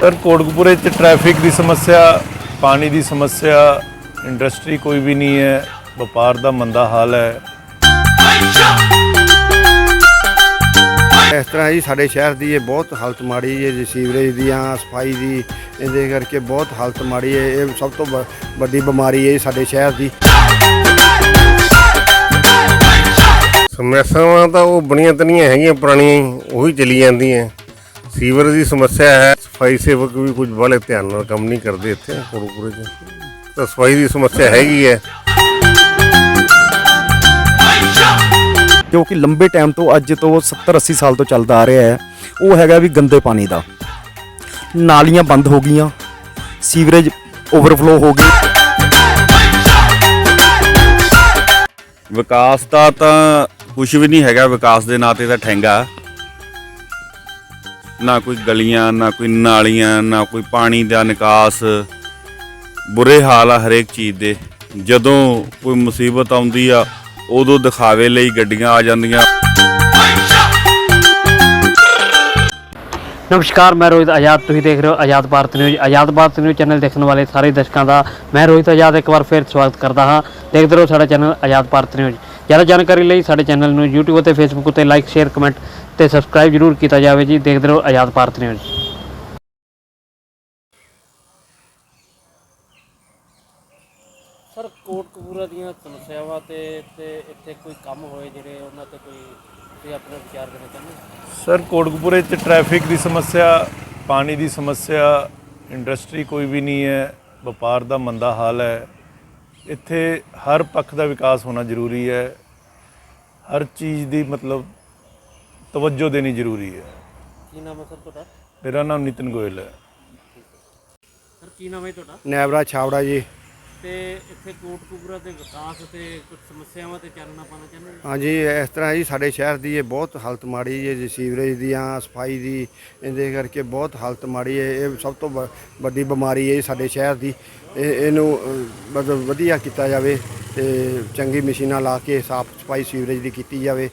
Sir ਕੋਟਕਪੂਰੇ ਚ traffic ਦੀ ਸਮੱਸਿਆ ਪਾਣੀ ਦੀ ਸਮੱਸਿਆ ਇੰਡਸਟਰੀ ਕੋਈ ਵੀ ਨਹੀਂ ਹੈ ਵਪਾਰ ਦਾ ਮੰਦਾ ਹਾਲ ਹੈ। ਇਸ ਤਰ੍ਹਾਂ ਜੀ ਸਾਡੇ ਸ਼ਹਿਰ ਦੀ ਇਹ ਬਹੁਤ ਹਾਲਤ ਮਾੜੀ ਹੈ ਜੀ ਸੀਵਰੇਜ ਦੀਆਂ ਸਫ਼ਾਈ ਦੀ ਇਹਦੇ ਕਰਕੇ ਬਹੁਤ ਹਾਲਤ ਮਾੜੀ ਹੈ ਇਹ ਸਭ ਤੋਂ ਵ- ਵੱਡੀ ਬਿਮਾਰੀ ਹੈ ਜੀ ਸਾਡੇ ਸ਼ਹਿਰ ਦੀ। ਸਮੱਸਿਆਵਾਂ ਤਾਂ ਉਹ ਬਣੀਆਂ ਤਨੀਆਂ ਹੈਗੀਆਂ ਪੁਰਾਣੀਆਂ ਹੀ ਉਹੀ ਚੱਲੀ ਜਾਂਦੀਆਂ। ਸੀਵਰ ਦੀ ਸਮੱਸਿਆ ਹੈ। ਸਫ਼ਾਈ ਸੇਵਕ ਵੀ ਕੁਝ ਬਾਲੇ ਧਿਆਨ ਨਾਲ ਕੰਮ ਨਹੀਂ ਕਰਦੇ ਇੱਥੇ ਕੋੜਪੁਰੇ 'ਚ ਤਾਂ ਸਫ਼ਾਈ ਦੀ ਸਮੱਸਿਆ ਹੈਗੀ ਹੈ। ਜੋ ਕਿ ਲੰਬੇ ਟਾਈਮ ਤੋਂ ਅੱਜ ਤੋਂ 70 80 ਸਾਲ ਤੋਂ ਚੱਲਦਾ ਆ ਰਿਹਾ ਹੈ। ਉਹ ਹੈਗਾ ਵੀ ਗੰਦੇ ਪਾਣੀ ਦਾ। ਨਾਲੀਆਂ ਬੰਦ ਹੋ ਗਈਆਂ। ਸੀਵਰੇਜ ਓਵਰਫਲੋ ਹੋ ਗਈ। ਵਿਕਾਸ ਦਾ ਤਾਂ ਕੁਝ ਵੀ ਨਹੀਂ ਹੈਗਾ। ਵਿਕਾਸ ਦੇ ਨਾਂ ਤੇ ਤਾਂ ਠੈਂਗਾ ਨਾ ਕੋਈ ਗਲੀਆਂ, ਨਾ ਕੋਈ ਨਾਲੀਆਂ, ਨਾ ਕੋਈ ਪਾਣੀ ਦਾ ਨਿਕਾਸ। ਬੁਰੇ ਹਾਲ ਆ ਹਰੇਕ ਚੀਜ਼ ਦੇ। ਜਦੋਂ ਕੋਈ ਮੁਸੀਬਤ ਆਉਂਦੀ ਆ, ਉਦੋਂ ਦਿਖਾਵੇ ਲਈ ਗੱਡੀਆਂ ਆ ਜਾਂਦੀਆਂ। ਨਮਸਕਾਰ, ਮੈਂ ਰੋਹਿਤ ਆਜ਼ਾਦ। ਤੁਸੀਂ ਦੇਖ ਰਹੇ ਹੋ Azad Bharat news. Azad Bharat news channel ਦੇਖਣ ਵਾਲੇ ਸਾਰੇ ਦਰਸ਼ਕਾਂ ਦਾ ਮੈਂ ਰੋਹਿਤ ਆਜ਼ਾਦ ਇੱਕ ਵਾਰ ਫਿਰ ਸਵਾਗਤ ਕਰਦਾ ਹਾਂ। ਦੇਖਦੇ ਰਹੋ ਸਾਡਾ ਚੈਨਲ ਆਜ਼ਾਦ ਭਾਰਤ ਨਿਊਜ਼। ਜ਼ਿਆਦਾ ਜਾਣਕਾਰੀ ਲਈ ਸਾਡੇ ਚੈਨਲ ਨੂੰ YouTube ਅਤੇ Facebook ਉੱਤੇ ਲਾਈਕ ਸ਼ੇਅਰ ਕਮੈਂਟ ਤੇ ਸਬਸਕ੍ਰਾਈਬ ਜ਼ਰੂਰ ਕੀਤਾ ਜਾਵੇ ਜੀ। ਦੇਖਦੇ ਰਹੋ ਆਜ਼ਾਦ ਭਾਰਤ ਨਿਊਜ਼। ਸਰ ਕੋਟਕਪੂਰਾ ਦੀਆਂ ਸਮੱਸਿਆਵਾਂ ਤੇ ਤੇ ਇੱਥੇ ਕੋਈ ਕੰਮ ਹੋਏ ਜਿਹੜੇ ਉਹਨਾਂ ਤੇ ਕੋਈ ਤੁਸੀਂ ਆਪਣਾ ਵਿਚਾਰ ਦੇਣਾ ਚਾਹੁੰਦੇ ਸਰ ਕੋਟਕਪੂਰੇ ਚ ਟ੍ਰੈਫਿਕ ਦੀ ਸਮੱਸਿਆ ਪਾਣੀ ਦੀ ਸਮੱਸਿਆ ਇੰਡਸਟਰੀ ਕੋਈ ਵੀ ਨਹੀਂ ਹੈ ਵਪਾਰ ਦਾ ਮੰਦਾ ਹਾਲ ਹੈ। ਇੱਥੇ ਹਰ ਪੱਖ ਦਾ ਵਿਕਾਸ ਹੋਣਾ ਜ਼ਰੂਰੀ ਹੈ। ਹਰ ਚੀਜ਼ ਦੀ ਮਤਲਬ ਤਵੱਜੋ ਦੇਣੀ ਜ਼ਰੂਰੀ ਹੈ। ਕੀ ਨਾਮ ਹੈ ਸਰ ਤੁਹਾਡਾ? ਮੇਰਾ ਨਾਮ ਨਿਤਨ ਗੋਇਲ ਹੈ। ਸਰ ਕੀ ਨਾਮ ਹੈ ਤੁਹਾਡਾ? ਨੈਬਰਾ ਛਾਵੜਾ ਜੀ। ਤੇ ਇੱਥੇ ਕੋਟਕਪੂਰਾ ਦੇ ਵਿਕਾਸ ਤੇ ਕੁਝ ਸਮੱਸਿਆਵਾਂ ਤੇ ਚਾਨਣਾ ਪਾਣਾ ਚਾਹੁੰਦੇ ਹੋ? ਹਾਂਜੀ ਇਸ ਤਰ੍ਹਾਂ ਜੀ ਸਾਡੇ ਸ਼ਹਿਰ ਦੀ ਇਹ ਬਹੁਤ ਹਾਲਤ ਮਾੜੀ ਹੈ ਜੀ ਸੀਵਰੇਜ ਦੀਆਂ ਸਫ਼ਾਈ ਦੀ ਇਹਦੇ ਕਰਕੇ ਬਹੁਤ ਹਾਲਤ ਮਾੜੀ ਹੈ। ਇਹ ਸਭ ਤੋਂ ਵ- ਵੱਡੀ ਬਿਮਾਰੀ ਹੈ ਜੀ ਸਾਡੇ ਸ਼ਹਿਰ ਦੀ। ਇਹ ਇਹਨੂੰ ਅ, ਮਤਲਬ ਵਧੀਆ ਕੀਤਾ ਜਾਵੇ ਤੇ ਚੰਗੀ ਮਸ਼ੀਨਾਂ ਲਾ ਕੇ ਸਾਫ਼ ਸਫ਼ਾਈ ਸੀਵਰੇਜ ਦੀ ਕੀਤੀ ਜਾਵੇ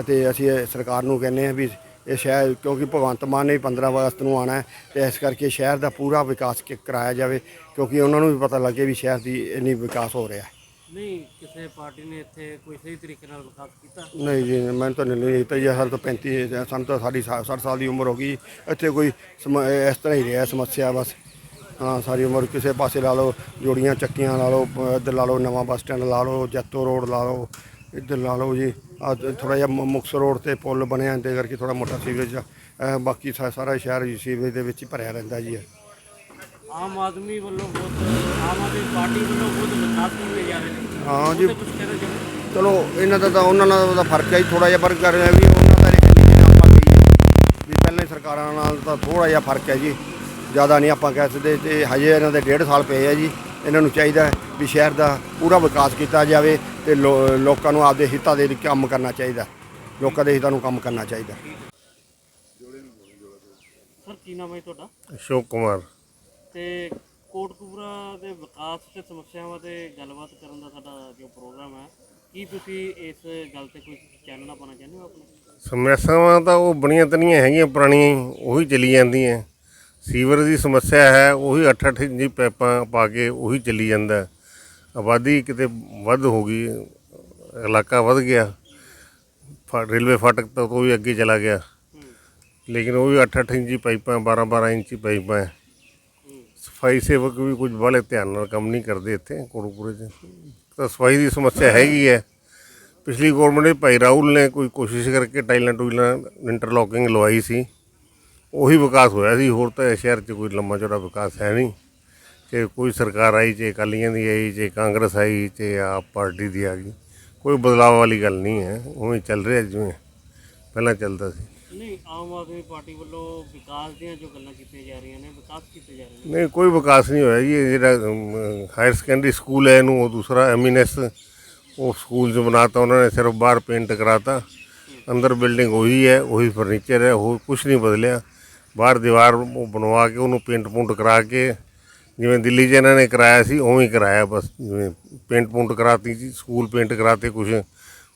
ਅਤੇ ਅਸੀਂ ਇਹ ਸਰਕਾਰ ਨੂੰ ਕਹਿੰਦੇ ਹਾਂ ਵੀ ਇਹ ਸ਼ਹਿਰ ਕਿਉਂਕਿ ਭਗਵੰਤ ਮਾਨ ਨੇ ਵੀ 15 ਅਗਸਤ ਨੂੰ ਆਣਾ ਹੈ ਤੇ ਇਸ ਕਰਕੇ ਸ਼ਹਿਰ ਦਾ ਪੂਰਾ ਵਿਕਾਸ ਕ- ਕਰਾਇਆ ਜਾਵੇ ਕਿਉਂਕਿ ਉਹਨਾਂ ਨੂੰ ਵੀ ਪਤਾ ਲੱਗੇ ਵੀ ਸ਼ਹਿਰ ਦੀ ਇੰਨੀ ਵਿਕਾਸ ਹੋ ਰਿਹਾ ਹੈ। ਨਹੀਂ ਕਿਸੇ ਪਾਰਟੀ ਨੇ ਇੱਥੇ ਕੋਈ ਸਹੀ ਤਰੀਕੇ ਨਾਲ ਵਿਕਾਸ ਕੀਤਾ? ਨਹੀਂ ਜੀ ਮੈਨੂੰ ਤਾਂ ਨਹੀਂ ਨਹੀਂ ਤਾਂ ਸਾਲ ਤੋਂ 35 ਸਾਨੂੰ ਤਾਂ ਸਾਡੀ 60 ਸਾਲ ਦੀ ਉਮਰ ਹੋ ਗਈ। ਇੱਥੇ ਕੋਈ ਸਮ- ਇਸ ਤਰ੍ਹਾਂ ਹੀ ਰਿਹਾ ਸਮੱਸਿਆ ਬਸ। ਹਾਂ ਸਾਰੀ ਉਮਰ ਕਿਸੇ ਪਾਸੇ ਲਾ ਲਓ ਜੋੜੀਆਂ ਚੱਕੀਆਂ ਲਾ ਲਓ ਇੱਧਰ ਲਾ ਲਓ ਨਵਾਂ ਬੱਸ ਸਟੈਂਡ ਲਾ ਲਓ ਜੈਤੋ ਰੋਡ ਲਾ ਲਓ ਇੱਧਰ ਲਾ ਲਓ ਜੀ। ਥੋੜਾ ਜਿਹਾ ਮੁ- ਮੁਕਤਸਰ ਰੋਡ ਤੇ ਪੁਲ ਬਣਿਆ ਇਹਦੇ ਕਰਕੇ ਥੋੜਾ ਮੋਟਾ ਸੀਵਰੇਜ ਬਾਕੀ ਸਾਰਾ ਸ਼ਹਿਰ ਜੀ ਸੀਵਰੇਜ ਦੇ ਵਿੱਚ ਭਰਿਆ ਰਹਿੰਦਾ ਜੀ ਆਮ ਆਦਮੀ ਵੱਲੋਂ ਬਹੁਤ ਆਮ ਆਦਮੀ ਪਾਰਟੀ ਵੱਲੋਂ ਬਹੁਤ ਵਿਕਾਸ ਕੀਤੇ ਜਾ ਰਹੇ ਨੇ ਹਾਂ ਜੀ। ਚਲੋ ਇਹਨਾਂ ਦਾ ਤਾਂ ਉਹਨਾਂ ਨਾਲ ਦਾ ਫ਼ਰਕ ਹੈ ਥੋੜਾ ਜਿਹਾ ਪਰ ਕਰ ਰਿਹਾ ਵੀ ਉਹਨਾਂ ਦਾ ਜਿਵੇਂ ਆਪਾਂ ਕਹੀਏ ਵੀ ਪਹਿਲਾਂ ਸਰਕਾਰਾਂ ਨਾਲ ਤਾਂ ਥੋੜਾ ਜਿਹਾ ਫ਼ਰਕ ਹੈ ਜੀ। ਜ਼ਿਆਦਾ ਨਹੀਂ ਆਪਾਂ ਕਹਿ ਸਕਦੇ ਤੇ ਹਜੇ ਇਹਨਾਂ ਦੇ ਡੇਢ ਸਾਲ ਪਏ ਆ ਜੀ ਇਹਨਾਂ ਨੂੰ ਚਾਹੀਦਾ ਹੈ। ਵੀ ਸ਼ਹਿਰ ਦਾ ਪੂਰਾ ਵਿਕਾਸ ਕੀਤਾ ਜਾਵੇ ਤੇ ਲੋ- ਲੋਕਾਂ ਨੂੰ ਆਪਦੇ ਹਿੱਤਾਂ ਦੇ ਲਈ ਕੰਮ ਕਰਨਾ ਚਾਹੀਦਾ। ਲੋਕਾਂ ਦੇ ਹਿੱਤਾਂ ਨੂੰ ਕੰਮ ਕਰਨਾ ਚਾਹੀਦਾ। ਸਰ ਕੀ ਨਾਮ ਹੈ ਤੁਹਾਡਾ? ਅਸ਼ੋਕ ਕੁਮਾਰ। ਤੇ ਕੋਟਕਪੂਰਾ ਦੇ ਵਿਕਾਸ ਤੇ ਸਮੱਸਿਆਵਾਂ ਤੇ ਗੱਲਬਾਤ ਕਰਨ ਦਾ ਸਾਡਾ ਜੋ ਪ੍ਰੋਗਰਾਮ ਹੈ ਕੀ ਤੁਸੀਂ ਇਸ ਗੱਲ ਤੇ ਕੋਈ ਚਾਨਣਾ ਪਾਣਾ ਚਾਹੁੰਦੇ ਹੋ ਆਪਣਾ? ਸਮੱਸਿਆਵਾਂ ਤਾਂ ਉਹ ਬਣੀਆਂ ਤਨੀਆਂ ਹੈਗੀਆਂ ਪੁਰਾਣੀਆਂ ਹੀ ਉਹੀ ਚੱਲੀ ਜਾਂਦੀਆਂ। ਸੀਵਰ ਦੀ ਸਮੱਸਿਆ ਹੈ ਉਹੀ 8-8 ਇੰਚੀ ਪੈਪਾਂ ਪਾ ਕੇ ਉਹੀ ਚੱਲੀ ਜਾਂਦਾ। ਆਬਾਦੀ ਕਿਤੇ ਵੱਧ ਹੋ ਗਈ, ਇਲਾਕਾ ਵੱਧ ਗਿਆ, ਫਾ- ਰੇਲਵੇ ਫਾਟਕ ਤੋਂ ਉਹ ਵੀ ਅੱਗੇ ਚਲਾ ਗਿਆ। ਲੇਕਿਨ ਉਹ ਵੀ 8-8 ਇੰਚੀ ਪਾਈਪਾਂ 12-12 ਇੰਚੀ ਪਾਈਪਾਂ। ਹੈ। ਸਫ਼ਾਈ ਸੇਵਕ ਵੀ ਕੁਝ ਬਾਲੇ ਧਿਆਨ ਨਾਲ ਕੰਮ ਨਹੀਂ ਕਰਦੇ ਇੱਥੇ ਕੋਟਕਪੂਰੇ 'ਚ। ਤਾਂ ਸਫ਼ਾਈ ਦੀ ਸਮੱਸਿਆ ਹੈਗੀ ਹੈ। ਪਿਛਲੀ ਗਵਰਨਮੈਂਟ ਨੇ ਭਾਈ ਰਾਹੁਲ ਨੇ ਕੋਈ ਕੋਸ਼ਿਸ਼ ਕਰਕੇ ਟਾਈਲਾਂ ਟੂਈਲਾਂ ਇੰਟਰਲੋਕਿੰਗ ਲਵਾਈ ਸੀ। ਉਹੀ ਵਿਕਾਸ ਹੋਇਆ ਸੀ, ਹੋਰ ਤਾਂ ਇਸ ਸ਼ਹਿਰ 'ਚ ਕੋਈ ਲੰਮਾ ਚੌੜਾ ਵਿਕਾਸ ਹੈ ਨਹੀਂ। ਕਿ ਕੋਈ ਸਰਕਾਰ ਆਈ ਚਾਹੇ ਅਕਾਲੀਆਂ ਦੀ ਆਈ ਚਾਹੇ ਕਾਂਗਰਸ ਆਈ ਚਾਹੇ ਆਪ ਪਾਰਟੀ ਦੀ ਆ ਗਈ। ਕੋਈ ਬਦਲਾਅ ਵਾਲੀ ਗੱਲ ਨਹੀਂ ਹੈ ਉਵੇਂ ਚੱਲ ਰਿਹਾ ਜਿਵੇਂ ਪਹਿਲਾਂ ਚੱਲਦਾ ਸੀ। ਨਹੀਂ ਆਮ ਆਦਮੀ ਪਾਰਟੀ ਵੱਲੋਂ ਵਿਕਾਸ ਦੀਆਂ ਜੋ ਗੱਲਾਂ ਕੀਤੀਆਂ ਜਾ ਰਹੀਆਂ ਨੇ ਵਿਕਾਸ ਕੀਤੇ ਜਾ ਰਹੇ ਨੇ। ਨਹੀਂ ਕੋਈ ਵਿਕਾਸ ਨਹੀਂ ਹੋਇਆ ਜੀ ਇਹ ਜਿਹੜਾ ਹਾਇਰ ਸੈਕੰਡਰੀ ਸਕੂਲ ਹੈ ਇਹਨੂੰ ਉਹ ਦੂਸਰਾ ਐਮੀਨੈਸ ਉਹ ਸਕੂਲ ਜੋ ਬਣਾਤਾ ਉਹਨਾਂ ਨੇ ਸਿਰਫ ਬਾਹਰ ਪੇਂਟ ਕਰਾਤਾ। ਅੰਦਰ ਬਿਲਡਿੰਗ ਉਹੀ ਹੈ ਉਹੀ ਫਰਨੀਚਰ ਹੈ ਹੋਰ ਕੁਝ ਨਹੀਂ ਬਦਲਿਆ। ਬਾਹਰ ਦੀਵਾਰ ਉਹ ਬਣਵਾ ਕੇ ਉਹਨੂੰ ਪੇਂਟ ਪੂੰਟ ਕਰਾ ਕੇ ਜਿਵੇਂ ਦਿੱਲੀ 'ਚ ਇਹਨਾਂ ਨੇ ਕਰਾਇਆ ਸੀ ਉਵੇਂ ਹੀ ਕਰਾਇਆ ਬਸ ਜਿਵੇਂ ਪੇਂਟ ਪੂੰਟ ਕਰਾਤੀ ਜੀ ਸਕੂਲ ਪੇਂਟ ਕਰਾਤੇ ਕੁਝ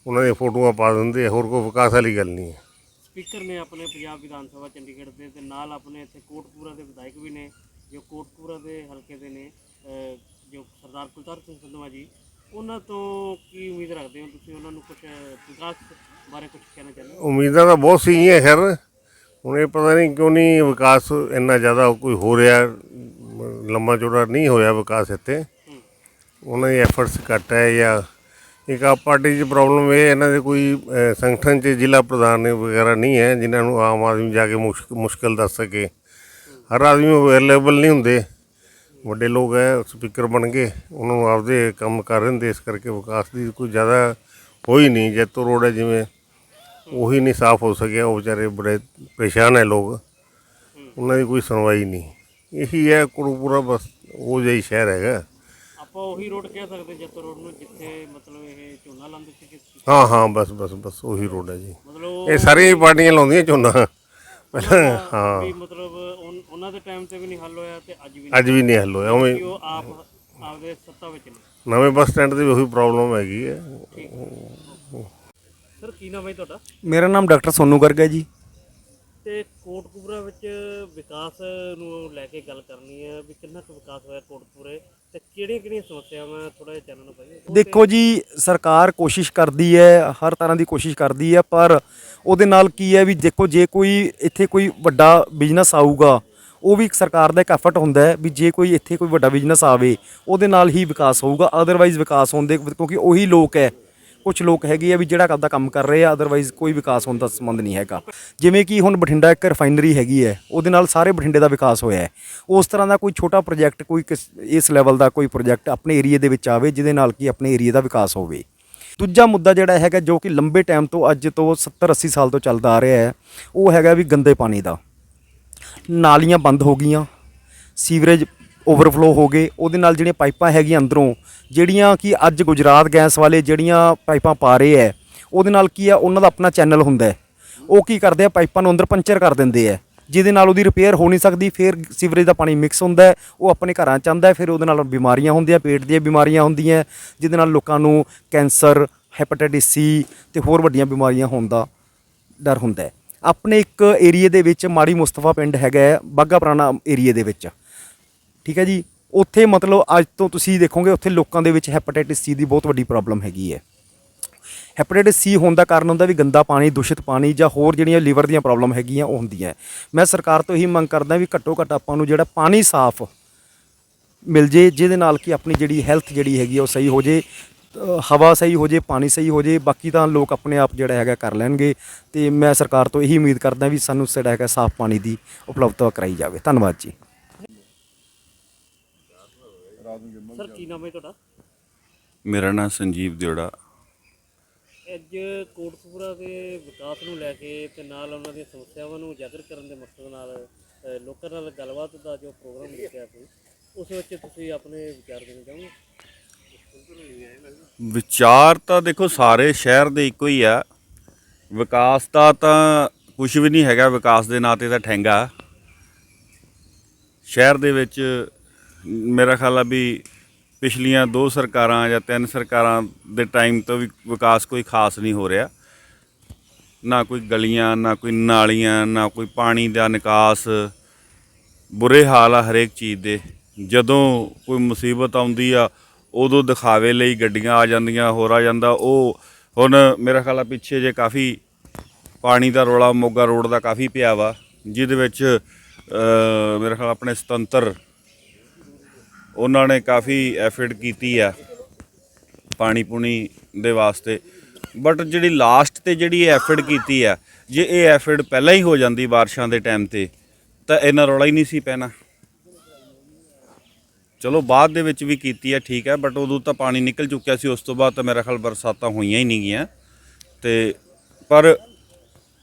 ਉਹਨਾਂ ਦੀਆਂ ਫੋਟੋਆਂ ਪਾ ਦਿੰਦੇ ਹੋਰ ਕੋਈ ਵਿਕਾਸ ਵਾਲੀ ਗੱਲ ਨਹੀਂ ਹੈ। ਸਪੀਕਰ ਨੇ ਆਪਣੇ ਪੰਜਾਬ ਵਿਧਾਨ ਸਭਾ ਚੰਡੀਗੜ੍ਹ ਦੇ ਤੇ ਨਾਲ ਆਪਣੇ ਇੱਥੇ ਕੋਟਪੂਰਾ ਦੇ ਵਿਧਾਇਕ ਵੀ ਨੇ ਜੋ ਕੋਟਪੂਰਾ ਦੇ ਹਲਕੇ ਦੇ ਨੇ ਅਹ, ਜੋ ਸਰਦਾਰ ਕੁਲਤਾਰ ਸਿੰਘ ਸੰਧਵਾ ਜੀ ਉਹਨਾਂ ਤੋਂ ਕੀ ਉਮੀਦ ਰੱਖਦੇ ਹੋ ਤੁਸੀਂ? ਉਹਨਾਂ ਨੂੰ ਕੁਝ ਵਿਕਾਸ ਬਾਰੇ ਕੁਝ ਕਹਿਣਾ ਚਾਹੁੰਦੇ ਹੋ? ਉਮੀਦਾਂ ਤਾਂ ਬਹੁਤ ਸੀਗੀਆਂ ਖੈਰ। ਹੁਣ ਇਹ ਪਤਾ ਨਹੀਂ ਕਿਉਂ ਨਹੀਂ ਵਿਕਾਸ ਇੰਨਾ ਜ਼ਿਆਦਾ ਕੋਈ ਹੋ ਰਿਹਾ ਲੰਮਾ ਚੌੜਾ ਨਹੀਂ ਹੋਇਆ ਵਿਕਾਸ ਇੱਥੇ। ਉਹਨਾਂ ਦੇ ਐਫਰਟਸ ਘੱਟ ਹੈ ਜਾਂ ਇੱਕ ਆਪ ਪਾਰਟੀ 'ਚ ਪ੍ਰੋਬਲਮ ਇਹ ਇਹਨਾਂ ਦੇ ਕੋਈ ਸੰਗਠਨ 'ਚ ਜ਼ਿਲ੍ਹਾ ਪ੍ਰਧਾਨ ਵਗੈਰਾ ਨਹੀਂ ਹੈ, ਜਿਨ੍ਹਾਂ ਨੂੰ ਆਮ ਆਦਮੀ ਜਾ ਕੇ ਮੁਸ਼ਕ- ਮੁਸ਼ਕਲ ਦੱਸ ਸਕੇ। ਹਰ ਆਦਮੀ ਅਵੇਲੇਬਲ ਨਹੀਂ ਹੁੰਦੇ। ਵੱਡੇ ਲੋਕ ਹੈ ਸਪੀਕਰ ਬਣ ਗਏ ਉਹਨਾਂ ਨੂੰ ਆਪਦੇ ਕੰਮ ਕਰ ਰਹੇ ਨੇ ਇਸ ਕਰਕੇ ਵਿਕਾਸ ਦੀ ਕੋਈ ਜ਼ਿਆਦਾ ਹੋਈ ਨਹੀਂ। ਜੈਤੋ ਰੋਡ ਹੈ ਜਿਵੇਂ, ਉਹੀ ਨਹੀਂ ਸਾਫ਼ ਹੋ ਸਕਿਆ, ਉਹ ਵਿਚਾਰੇ ਬੜੇ ਪਰੇਸ਼ਾਨ ਹੈ ਲੋਕ। ਉਹਨਾਂ ਦੀ ਕੋਈ ਸੁਣਵਾਈ ਨਹੀਂ। ਇਹੀ ਹੈ ਕੁੜੂਪੁਰਾ ਬਸ ਉਹ ਜਿਹੀ ਸ਼ਹਿਰ ਹੈਗਾ। ਆਪਾਂ ਉਹੀ ਰੋਡ ਕਹਿ ਸਕਦੇ ਜੱਤੋ ਰੋਡ ਨੂੰ ਜਿੱਥੇ ਮਤਲਬ ਇਹ ਝੋਨਾ ਲਾਉਂਦੇ ਸੀ ਕਿ ਹਾਂ ਹਾਂ ਬਸ ਬਸ ਬਸ ਉਹੀ ਰੋਡ ਹੈ ਜੀ। ਮਤਲਬ ਇਹ ਸਾਰੀਆਂ ਹੀ ਪਾਰਟੀਆਂ ਲਾਉਂਦੀਆਂ ਝੋਨਾ। ਪਹਿਲਾਂ ਹਾਂ। ਵੀ ਮਤਲਬ ਉਨ- ਉਹਨਾਂ ਦੇ ਟਾਈਮ ਤੇ ਵੀ ਨਹੀਂ ਹੱਲ ਹੋਇਆ ਤੇ ਅੱਜ ਵੀ ਨਹੀਂ। ਅੱਜ ਵੀ ਨਹੀਂ ਹੱਲ ਹੋਇਆ ਉਵੇਂ ਕਿ ਉਹ ਆਪ ਆਪਦੇ ਸੱਤਾ ਵਿੱਚ ਨੇ। ਨਵੇਂ ਬੱਸ ਸਟੈਂਡ ਤੇ ਵੀ ਉਹੀ ਪ੍ਰੋਬਲਮ ਹੈਗੀ ਹੈ। ਸਰ ਕੀ ਨਾਮ ਹੈ ਤੁਹਾਡਾ? ਮੇਰਾ ਨਾਮ ਡਾਕਟਰ ਸੋਨੂ ਗਰਗ ਹੈ ਜੀ। ਤੇ ਕੋਟਕਪੂਰਾ ਵਿੱਚ ਵਿਕਾਸ ਨੂੰ ਲੈ ਕੇ ਗੱਲ ਕਰਨੀ ਹੈ ਵੀ ਕਿੰਨਾ ਕੁ ਵਿਕਾਸ ਹੋਇਆ ਕੋਟਕਪੂਰੇ ਤੇ ਕਿਹੜੀਆਂ ਕਿਹੜੀਆਂ ਸਮੱਸਿਆਵਾਂ ਥੋੜਾ ਜਿਹਾ ਚਾਨਣ ਪਾਈਏ ਦੇਖੋ ਜੀ, ਸਰਕਾਰ ਕੋਸ਼ਿਸ਼ ਕਰਦੀ ਹੈ, ਹਰ ਤਰ੍ਹਾਂ ਦੀ ਕੋਸ਼ਿਸ਼ ਕਰਦੀ ਹੈ, ਪਰ ਉਹਦੇ ਨਾਲ ਕੀ ਹੈ ਵੀ ਦੇਖੋ, ਜੇ ਕੋਈ ਇੱਥੇ ਕੋਈ ਵੱਡਾ ਬਿਜ਼ਨਸ ਆਊਗਾ, ਉਹ ਵੀ ਇੱਕ ਸਰਕਾਰ ਦਾ ਇੱਕ ਐਫਰਟ ਹੁੰਦਾ ਹੈ ਵੀ ਜੇ ਕੋਈ ਇੱਥੇ ਕੋਈ ਵੱਡਾ ਬਿਜ਼ਨਸ ਆਵੇ, ਉਹਦੇ ਨਾਲ ਹੀ ਵਿਕਾਸ ਹੋਊਗਾ ਅਦਰਵਾਈਜ਼ ਵਿਕਾਸ ਹੁੰਦੇ ਕਿਉਂਕਿ ਉਹੀ ਲੋਕ ਹੈ ਕੁਝ ਲੋਕ ਹੈਗੇ ਆ ਵੀ ਜਿਹੜਾ ਕਰਦਾ ਕੰਮ ਕਰ ਰਹੇ ਆ ਅਦਰਵਾਈਜ਼ ਕੋਈ ਵਿਕਾਸ ਹੋਣ ਦਾ ਸੰਬੰਧ ਨਹੀਂ ਹੈਗਾ। ਜਿਵੇਂ ਕਿ ਹੁਣ ਬਠਿੰਡਾ ਇੱਕ ਰਿਫਾਈਨਰੀ ਹੈਗੀ ਹੈ, ਉਹਦੇ ਨਾਲ ਸਾਰੇ ਬਠਿੰਡੇ ਦਾ ਵਿਕਾਸ ਹੋਇਆ ਹੈ। ਉਸ ਤਰ੍ਹਾਂ ਦਾ ਕੋਈ ਛੋਟਾ ਪ੍ਰੋਜੈਕਟ ਕੋਈ ਕਿਸ- ਇਸ ਲੈਵਲ ਦਾ ਕੋਈ ਪ੍ਰੋਜੈਕਟ ਆਪਣੇ ਏਰੀਆ ਦੇ ਵਿੱਚ ਆਵੇ, ਜਿਹਦੇ ਨਾਲ ਕਿ ਆਪਣੇ ਏਰੀਆ ਦਾ ਵਿਕਾਸ ਹੋਵੇ। ਦੂਜਾ ਮੁੱਦਾ ਜਿਹੜਾ ਹੈਗਾ, ਜੋ ਕਿ ਲੰਬੇ ਟਾਈਮ ਤੋਂ ਅੱਜ ਤੋਂ 70 80 ਸਾਲ ਤੋਂ ਚੱਲਦਾ ਆ ਰਿਹਾ ਹੈ, ਉਹ ਹੈਗਾ ਵੀ ਗੰਦੇ ਪਾਣੀ ਦਾ। ਨਾਲੀਆਂ ਬੰਦ ਹੋ ਗਈਆਂ, ਸੀਵਰੇਜ ਓਵਰਫਲੋ ਹੋ ਗਏ ਉਹਦੇ ਨਾਲ ਜਿਹੜੀਆਂ ਪਾਈਪਾਂ ਹੈਗੀਆਂ ਅੰਦਰੋਂ ਜਿਹੜੀਆਂ ਕਿ ਅੱਜ ਗੁਜਰਾਤ ਗੈਸ ਵਾਲੇ ਜਿਹੜੀਆਂ ਪਾਈਪਾਂ ਪਾ ਰਹੇ ਹੈ ਉਹਦੇ ਨਾਲ ਕੀ ਆ ਉਹਨਾਂ ਦਾ ਆਪਣਾ ਚੈਨਲ ਹੁੰਦਾ ਉਹ ਕੀ ਕਰਦੇ ਆ ਪਾਈਪਾਂ ਨੂੰ ਅੰਦਰ ਪੰਚਰ ਕਰ ਦਿੰਦੇ ਆ ਜਿਹਦੇ ਨਾਲ ਉਹਦੀ ਰਿਪੇਅਰ ਹੋ ਨਹੀਂ ਸਕਦੀ ਫਿਰ ਸੀਵਰੇਜ ਦਾ ਪਾਣੀ ਮਿਕਸ ਹੁੰਦਾ ਉਹ ਆਪਣੇ ਘਰਾਂ ਚ ਆਉਂਦਾ ਫਿਰ ਉਹਦੇ ਨਾਲ ਬਿਮਾਰੀਆਂ ਹੁੰਦੀਆਂ ਪੇਟ ਦੀਆਂ ਬਿਮਾਰੀਆਂ ਹੁੰਦੀਆਂ ਜਿਹਦੇ ਨਾਲ ਲੋਕਾਂ ਨੂੰ ਕੈਂਸਰ ਹੈਪੇਟਾਈਟਿਸ ਸੀ ਤੇ ਹੋਰ ਵੱਡੀਆਂ ਬਿਮਾਰੀਆਂ ਹੋਣ ਦਾ ਡਰ ਹੁੰਦਾ ਆਪਣੇ ਇੱਕ ਏਰੀਏ ਦੇ ਵਿੱਚ ਮਾੜੀ ਮੁਸਤਫਾ ਪਿੰਡ ਹੈਗਾ ਹੈ, ਬਾਘਾ ਪੁਰਾਣਾ ਏਰੀਏ ਦੇ ਵਿੱਚ। ਠੀਕ ਹੈ ਜੀ? ਉੱਥੇ ਮਤਲਬ ਅੱਜ ਤੋਂ ਤੁਸੀਂ ਦੇਖੋਗੇ ਉੱਥੇ ਲੋਕਾਂ ਦੇ ਵਿੱਚ ਹੈਪੇਟਾਈਟਿਸ ਸੀ ਦੀ ਬਹੁਤ ਵੱਡੀ ਪ੍ਰੋਬਲਮ ਹੈਗੀ ਹੈ। ਹੈਪੇਟਾਈਟਿਸ ਸੀ ਹੋਣ ਦਾ ਕਾਰਨ ਹੁੰਦਾ ਵੀ ਗੰਦਾ ਪਾਣੀ, ਦੂਸ਼ਿਤ ਪਾਣੀ ਜਾਂ ਹੋਰ ਜਿਹੜੀਆਂ ਲੀਵਰ ਦੀਆਂ ਪ੍ਰੋਬਲਮ ਹੈਗੀਆਂ, ਉਹ ਹੁੰਦੀਆਂ। ਮੈਂ ਸਰਕਾਰ ਤੋਂ ਇਹੀ ਮੰਗ ਕਰਦਾ ਵੀ ਘੱਟੋ ਘੱਟ ਆਪਾਂ ਨੂੰ ਜਿਹੜਾ ਪਾਣੀ ਸਾਫ਼ ਮਿਲ ਜੇ, ਜਿਹਦੇ ਨਾਲ ਕਿ ਆਪਣੀ ਜਿਹੜੀ ਹੈਲਥ ਜਿਹੜੀ ਹੈਗੀ ਆ, ਉਹ ਸਹੀ ਹੋ ਜੇ ਹਵਾ ਸਹੀ ਹੋ ਜੇ, ਪਾਣੀ ਸਹੀ ਹੋ ਜੇ, ਬਾਕੀ ਤਾਂ ਲੋਕ ਆਪਣੇ ਆਪ ਜਿਹੜਾ ਹੈਗਾ ਕਰ ਲੈਣਗੇ। ਤੇ ਮੈਂ ਸਰਕਾਰ ਤੋਂ ਇਹੀ ਉਮੀਦ ਕਰਦਾ ਵੀ ਸਾਨੂੰ ਜਿਹੜਾ ਹੈਗਾ ਸਾਫ਼ ਪਾਣੀ ਦੀ ਉਪਲਬਧਤਾ ਕਰਾਈ ਜਾਵੇ। ਧੰਨਵਾਦ ਜੀ। ਸਰ ਕੀ ਨਾਮ ਹੈ ਤੁਹਾਡਾ? ਮੇਰਾ ਨਾਮ ਸੰਜੀਵ ਦਿਓੜਾ। ਅੱਜ ਕੋਟਕਪੂਰਾ ਦੇ ਵਿਕਾਸ ਨੂੰ ਲੈ ਕੇ ਤੇ ਨਾਲ ਉਹਨਾਂ ਦੀਆਂ ਸਮੱਸਿਆਵਾਂ ਨੂੰ ਉਜਾਗਰ ਕਰਨ ਦੇ ਮਕਸਦ ਨਾਲ ਅ, ਲੋਕਾਂ ਨਾਲ ਗੱਲਬਾਤ ਦਾ ਜੋ ਪ੍ਰੋਗਰਾਮ ਲਿਖਿਆ ਸੀ ਉਸ ਵਿੱਚ ਤੁਸੀਂ ਆਪਣੇ ਵਿਚਾਰ ਦੇਣਾ ਚਾਹੋਗੇ? ਵਿਚਾਰ ਤਾਂ ਦੇਖੋ ਸਾਰੇ ਸ਼ਹਿਰ ਦੇ ਇੱਕੋ ਹੀ ਆ। ਵਿਕਾਸ ਦਾ ਤਾਂ ਕੁਝ ਵੀ ਨਹੀਂ ਹੈਗਾ ਵਿਕਾਸ ਦੇ ਨਾਂ ਤੇ ਤਾਂ ਠੈਂਗਾ ਸ਼ਹਿਰ ਦੇ ਵਿੱਚ ਮੇਰਾ ਖਿਆਲ ਆ ਵੀ ਪਿਛਲੀਆਂ ਦੋ ਸਰਕਾਰਾਂ ਜਾਂ ਤਿੰਨ ਸਰਕਾਰਾਂ ਦੇ ਟਾਈਮ ਤੋਂ ਵੀ ਵਿਕਾਸ ਕੋਈ ਖਾਸ ਨਹੀਂ ਹੋ ਰਿਹਾ। ਨਾ ਕੋਈ ਗਲੀਆਂ, ਨਾ ਕੋਈ ਨਾਲੀਆਂ, ਨਾ ਕੋਈ ਪਾਣੀ ਦਾ ਨਿਕਾਸ। ਬੁਰੇ ਹਾਲ ਆ ਹਰੇਕ ਚੀਜ਼ ਦੇ। ਜਦੋਂ ਕੋਈ ਮੁਸੀਬਤ ਆਉਂਦੀ ਆ, ਉਦੋਂ ਦਿਖਾਵੇ ਲਈ ਗੱਡੀਆਂ ਆ ਜਾਂਦੀਆਂ, ਹੋਰ ਆ ਜਾਂਦਾ। ਉਹ ਹੁਣ ਮੇਰਾ ਖਿਆਲ ਆ ਪਿੱਛੇ ਜੇ ਕਾਫੀ ਪਾਣੀ ਦਾ ਰੋਲਾ ਮੋਗਾ ਰੋਡ ਦਾ ਕਾਫੀ ਪਿਆ ਵਾ, ਜਿਹਦੇ ਵਿੱਚ ਮੇਰਾ ਖਿਆਲ ਆਪਣੇ ਸੁਤੰਤਰ ਉਹਨਾਂ ਨੇ ਕਾਫੀ ਐਫਰਟ ਕੀਤੀ ਆ ਪਾਣੀ ਪੂਣੀ ਦੇ ਵਾਸਤੇ। ਬਟ ਜਿਹੜੀ ਲਾਸਟ ਤੇ ਜਿਹੜੀ ਐਫਰਟ ਕੀਤੀ ਆ, ਜੇ ਇਹ ਐਫਰਟ ਪਹਿਲਾਂ ਹੀ ਹੋ ਜਾਂਦੀ ਬਾਰਿਸ਼ਾਂ ਦੇ ਟਾਈਮ ਤੇ, ਤਾਂ ਇਹਨਾਂ ਰੌਲਾ ਹੀ ਨਹੀਂ ਸੀ ਪੈਣਾ। ਚਲੋ ਬਾਅਦ ਦੇ ਵਿੱਚ ਵੀ ਕੀਤੀ ਹੈ ਠੀਕ ਹੈ ਬਟ ਉਦੋਂ ਤਾਂ ਪਾਣੀ ਨਿਕਲ ਚੁੱਕਿਆ ਸੀ, ਉਸ ਤੋਂ ਬਾਅਦ ਤਾਂ ਮੇਰਾ ਖਿਆਲ ਬਰਸਾਤਾਂ ਹੋਈਆਂ ਹੀ ਨਹੀਂ ਗਈਆਂ। ਤੇ ਪਰ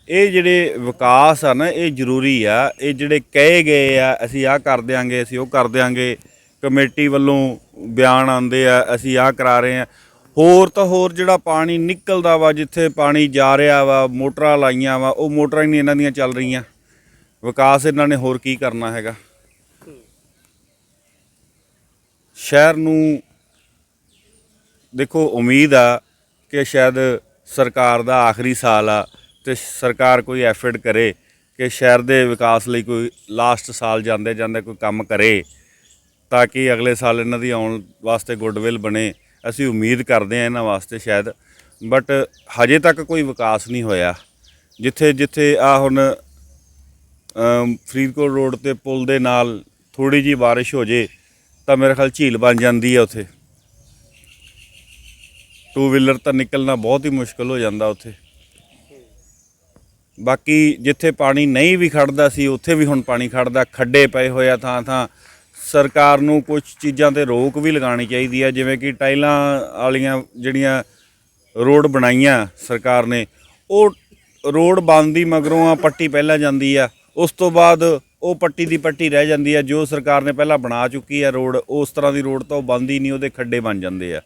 ਇਹ ਜਿਹੜੇ ਵਿਕਾਸ ਆ ਨਾ, ਇਹ ਜ਼ਰੂਰੀ ਆ, ਇਹ ਜਿਹੜੇ ਕਹੇ ਗਏ ਆ, ਅਸੀਂ ਆਹ ਕਰ ਦਿਆਂਗੇ, ਅਸੀਂ ਉਹ ਕਰ ਦਿਆਂਗੇ ਕਮੇਟੀ ਵੱਲੋਂ ਬਿਆਨ ਆਉਂਦੇ ਆ, ਅਸੀਂ ਆਹ ਕਰਾ ਰਹੇ ਆ ਹੋਰ ਤਾਂ ਹੋਰ ਜਿਹੜਾ ਪਾਣੀ ਨਿਕਲਦਾ ਵਾ, ਜਿੱਥੇ ਪਾਣੀ ਜਾ ਰਿਹਾ ਵਾ, ਮੋਟਰਾਂ ਲਾਈਆਂ ਵਾ, ਉਹ ਮੋਟਰਾਂ ਹੀ ਨਹੀਂ ਇਹਨਾਂ ਦੀਆਂ ਚੱਲ ਰਹੀਆਂ। ਵਿਕਾਸ ਇਹਨਾਂ ਨੇ ਹੋਰ ਕੀ ਕਰਨਾ ਹੈਗਾ? ਸ਼ਹਿਰ ਨੂੰ ਦੇਖੋ, ਉਮੀਦ ਆ ਕਿ ਸ਼ਾਇਦ ਸਰਕਾਰ ਦਾ ਆਖਰੀ ਸਾਲ ਆ ਤੇ ਸਰਕਾਰ ਕੋਈ ਐਫਰਟ ਕਰੇ ਕਿ ਸ਼ਹਿਰ ਦੇ ਵਿਕਾਸ ਲਈ ਕੋਈ ਲਾਸਟ ਸਾਲ ਜਾਂਦੇ ਜਾਂਦੇ ਕੋਈ ਕੰਮ ਕਰੇ। ਤਾਂ ਕਿ ਅਗਲੇ ਸਾਲ ਇਹਨਾਂ ਦੀ ਆਉਣ ਵਾਸਤੇ ਗੁੱਡਵਿਲ ਬਣੇ। ਅਸੀਂ ਉਮੀਦ ਕਰਦੇ ਹਾਂ ਇਹਨਾਂ ਵਾਸਤੇ ਸ਼ਾਇਦ ਬਟ ਹਜੇ ਤੱਕ ਕੋਈ ਵਿਕਾਸ ਨਹੀਂ ਹੋਇਆ। ਜਿੱਥੇ ਜਿੱਥੇ ਆ ਹੁਣ ਫਰੀਦਕੋਟ ਰੋਡ ਤੇ ਪੁਲ ਦੇ ਨਾਲ ਥੋੜੀ ਜੀ ਬਾਰਿਸ਼ ਹੋ ਜੇ, ਤਾਂ ਮੇਰੇ ਖਿਆਲ ਝੀਲ ਬਣ ਜਾਂਦੀ ਹੈ ਉੱਥੇ। ਟੂ ਵੀਲਰ ਤਾਂ ਨਿਕਲਣਾ ਬਹੁਤ ਹੀ ਮੁਸ਼ਕਲ ਹੋ ਜਾਂਦਾ ਉੱਥੇ। ਬਾਕੀ ਜਿੱਥੇ ਪਾਣੀ ਨਹੀਂ ਵੀ ਖੜਦਾ ਸੀ, ਉੱਥੇ ਵੀ ਹੁਣ ਪਾਣੀ ਖੜਦਾ। ਖੱਡੇ ਪਏ ਹੋਏ ਆ ਥਾਂ ਥਾਂ ਸਰਕਾਰ ਨੂੰ ਕੁਝ ਚੀਜ਼ਾਂ ਤੇ ਰੋਕ ਵੀ ਲਗਾਉਣੀ ਚਾਹੀਦੀ ਹੈ ਜਿਵੇਂ ਕਿ ਟਾਈਲਾਂ ਵਾਲੀਆਂ ਜਿਹੜੀਆਂ ਰੋਡ ਬਣਾਈਆਂ ਸਰਕਾਰ ਨੇ, ਉਹ ਰੋਡ ਬਣਦੀ ਮਗਰੋਂ ਆ ਪੱਟੀ ਪਹਿਲਾਂ ਜਾਂਦੀ ਆ, ਉਸ ਤੋਂ ਬਾਅਦ ਉਹ ਪੱਟੀ ਦੀ ਪੱਟੀ ਰਹਿ ਜਾਂਦੀ ਆ, ਜੋ ਸਰਕਾਰ ਨੇ ਪਹਿਲਾਂ ਬਣਾ ਚੁੱਕੀ ਆ ਰੋਡ, ਉਸ ਤਰ੍ਹਾਂ ਦੀ ਰੋਡ ਤਾਂ ਉਹ ਬਣਦੀ ਨਹੀਂ, ਉਹਦੇ ਖੱਡੇ ਬਣ ਜਾਂਦੇ ਆ।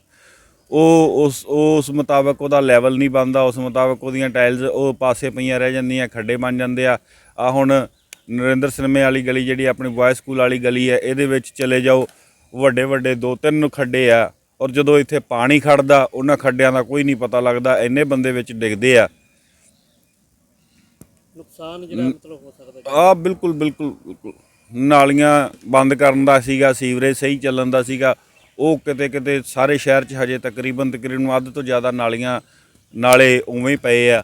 ਉਹ ਉਸ ਉਸ ਮੁਤਾਬਕ ਉਹਦਾ ਲੈਵਲ ਨਹੀਂ ਬਣਦਾ, ਉਸ ਮੁਤਾਬਕ ਉਹਦੀਆਂ ਟਾਈਲਸ ਉਹ ਪਾਸੇ ਪਈਆਂ ਰਹਿ ਜਾਂਦੀਆਂ, ਖੱਡੇ ਬਣ ਜਾਂਦੇ ਆ। ਆ ਹੁਣ ਨਰਿੰਦਰ ਸਿਨੇਮੇ ਵਾਲੀ ਗਲੀ ਜਿਹੜੀ ਆਪਣੀ ਬॉयਜ਼ ਸਕੂਲ ਵਾਲੀ ਗਲੀ ਹੈ ਇਹਦੇ ਵਿੱਚ ਚਲੇ ਜਾਓ। ਵੱਡੇ ਵੱਡੇ ਦੋ ਤਿੰਨ ਖੱਡੇ ਆ ਔਰ ਜਦੋਂ ਇੱਥੇ ਪਾਣੀ ਖੜਦਾ ਉਹਨਾਂ ਖੱਡਿਆਂ ਦਾ ਕੋਈ ਨਹੀਂ ਪਤਾ ਲੱਗਦਾ ਇੰਨੇ ਬੰਦੇ ਵਿੱਚ ਡਿੱਗਦੇ ਆ। ਨੁਕਸਾਨ ਜਿਹੜਾ ਮਤਲਬ ਹੋ ਸਕਦਾ ਆ ਬਿਲਕੁਲ ਬਿਲਕੁਲ ਬਿਲਕੁਲ। ਨਾਲੀਆਂ ਬੰਦ ਕਰਨ ਦਾ ਸੀਗਾ ਸੀਵਰੇਜ ਸਹੀ ਚੱਲਣ ਦਾ ਸੀਗਾ। ਉਹ ਕਿਤੇ ਕਿਤੇ ਸਾਰੇ ਸ਼ਹਿਰ 'ਚ ਹਜੇ ਤਕਰੀਬਨ ਤਕਰੀਬਨ ਅੱਧ ਤੋਂ ਜ਼ਿਆਦਾ ਨਾਲੀਆਂ ਨਾਲੇ ਉਵੇਂ ਹੀ ਪਏ ਆ।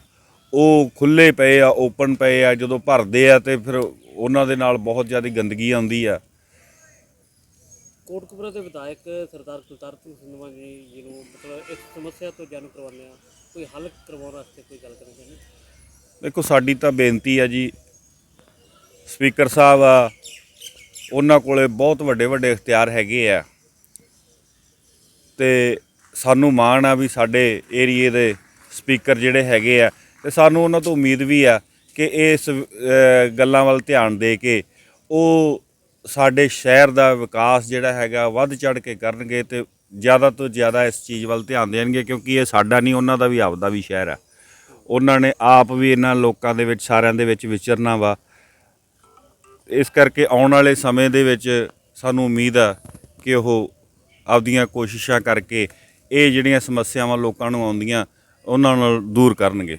ਉਹ ਖੁੱਲੇ ਪਏ ਆ ਓਪਨ ਪਏ ਆ ਜਦੋਂ ਭਰਦੇ ਆ ਤੇ ਫਿਰ ਉਹਨਾਂ ਦੇ ਨਾਲ ਬਹੁਤ ਜ਼ਿਆਦਾ ਗੰਦਗੀ ਆਉਂਦੀ ਆ। ਕੋਟਕਪੁਰਾ ਦੇ ਵਿਧਾਇਕ ਸਰਦਾਰ ਕੁਲਤਾਰ ਸਿੰਘ ਸੰਧਵਾ ਜੀ ਜੀ ਨੂੰ ਮਤਲਬ ਇਸ ਸਮੱਸਿਆ ਤੋਂ ਜਾਣੂ ਕਰਵਾਉਂਦੇ ਆ ਕੋਈ ਹੱਲ ਕਰਵਾਉਣ ਵਾਸਤੇ ਕੋਈ ਗੱਲ ਕਰਨੀ ਚਾਹੁੰਦੇ? ਦੇਖੋ ਸਾਡੀ ਤਾਂ ਬੇਨਤੀ ਆ ਜੀ ਸਪੀਕਰ ਸਾਹਿਬ ਆ ਉਹਨਾਂ ਕੋਲੇ ਬਹੁਤ ਵੱਡੇ ਵੱਡੇ ਇਖਤਿਆਰ ਹੈਗੇ ਆ। ਤੇ ਸਾਨੂੰ ਮਾਣ ਆ ਵੀ ਸਾਡੇ ਏਰੀਏ ਦੇ ਸਪੀਕਰ ਜਿਹੜੇ ਹੈਗੇ ਆ ਤੇ ਸਾਨੂੰ ਉਹਨਾਂ ਤੋਂ ਉਮੀਦ ਵੀ ਆ ਕਿ ਇਸ ਗੱਲਾਂ ਵੱਲ ਧਿਆਨ ਦੇ ਕੇ ਉਹ ਸਾਡੇ ਸ਼ਹਿਰ ਦਾ ਵਿਕਾਸ ਜਿਹੜਾ ਹੈਗਾ ਵੱਧ ਚੜ ਕੇ ਕਰਨਗੇ ਤੇ ਜ਼ਿਆਦਾ ਤੋਂ ਜ਼ਿਆਦਾ ਇਸ ਚੀਜ਼ ਵੱਲ ਧਿਆਨ ਦੇਣਗੇ ਕਿਉਂਕਿ ਇਹ ਸਾਡਾ ਨਹੀਂ, ਉਹਨਾਂ ਦਾ ਵੀ ਆਪਦਾ ਵੀ ਸ਼ਹਿਰ ਆ। ਉਹਨਾਂ ਨੇ ਆਪ ਵੀ ਇਹਨਾਂ ਲੋਕਾਂ ਦੇ ਵਿੱਚ, ਸਾਰਿਆਂ ਦੇ ਵਿੱਚ ਵਿਚਰਨਾ ਵਾ। ਇਸ ਕਰਕੇ ਆਉਣ ਵਾਲੇ ਸਮੇਂ ਦੇ ਵਿੱਚ ਸਾਨੂੰ ਉਮੀਦ ਆ ਕਿ ਉਹ ਆਪਦੀਆਂ ਕੋਸ਼ਿਸ਼ਾਂ ਕਰਕੇ ਇਹ ਜਿਹੜੀਆਂ ਸਮੱਸਿਆਵਾਂ ਲੋਕਾਂ ਨੂੰ ਆਉਂਦੀਆਂ, ਉਹਨਾਂ ਨਾਲ ਦੂਰ ਕਰਨਗੇ।